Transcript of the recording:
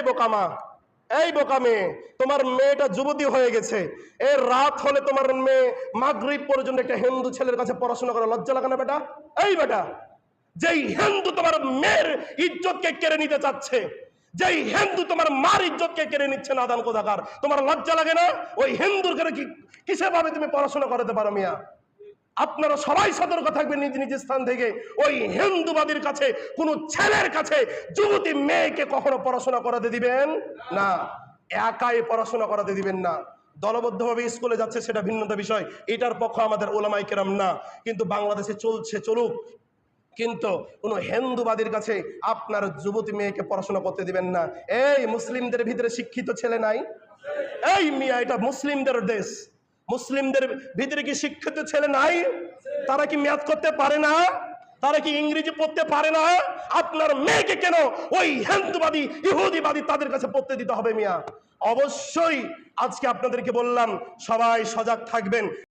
এই বোকামা এই বোকা মেয়ে, তোমার মেয়েটা যুবতী হয়ে গেছে। এর রাত হলে তোমার মেয়ে মাগরিব পর্যন্ত একটা হিন্দু ছেলের কাছে পড়াশোনা করে। লজ্জা লাগে না বেটা? এই বেটা, যেই হিন্দু তোমার মেয়ের ইজ্জতকে কেড়ে নিতে চাচ্ছে, যেই হিন্দু তোমার মার ইজ্জতকে কেড়ে নিচ্ছে না দান কোদাকার, তোমার লজ্জা লাগে না? ওই হিন্দুর করে কি কিসে ভাবে তুমি পড়াশোনা করাতে পারো মিয়া? আপনারা সবাই সতর্ক থাকবেন নিজ নিজ স্থান থেকে। ওই হিন্দুবাদীর কাছে, কোন ছেলের কাছে যুবতী মেয়েকে কখনো পড়াশোনা করাতে দিবেন না। একাই পড়াশোনা করাতে দিবেন না। দলবদ্ধভাবে স্কুলে যাচ্ছে সেটা ভিন্নতা বিষয়। এটার পক্ষ আমাদের ওলামাই কেরাম না। কিন্তু বাংলাদেশে চলছে চলুক। কিন্তু কোনো হিন্দুবাদীর কাছে আপনার যুবতী মেয়েকে পড়াশোনা করতে দিবেন না। এই মুসলিমদের ভিতরে শিক্ষিত ছেলে নাই। এই মিয়া, এটা মুসলিমদের দেশ। মুসলিমদের ভিতরে কি শিক্ষিত ছেলে নাই? তারা কি ম্যাথ করতে পারে না? তারা কি ইংরেজি পড়তে পারে না? আপনার মেয়েকে কেন ওই হিন্দুবাদী, ইহুদিবাদী তাদের কাছে পড়তে দিতে হবে মিয়া? অবশ্যই আজকে আপনাদেরকে বললাম, সবাই সজাগ থাকবেন।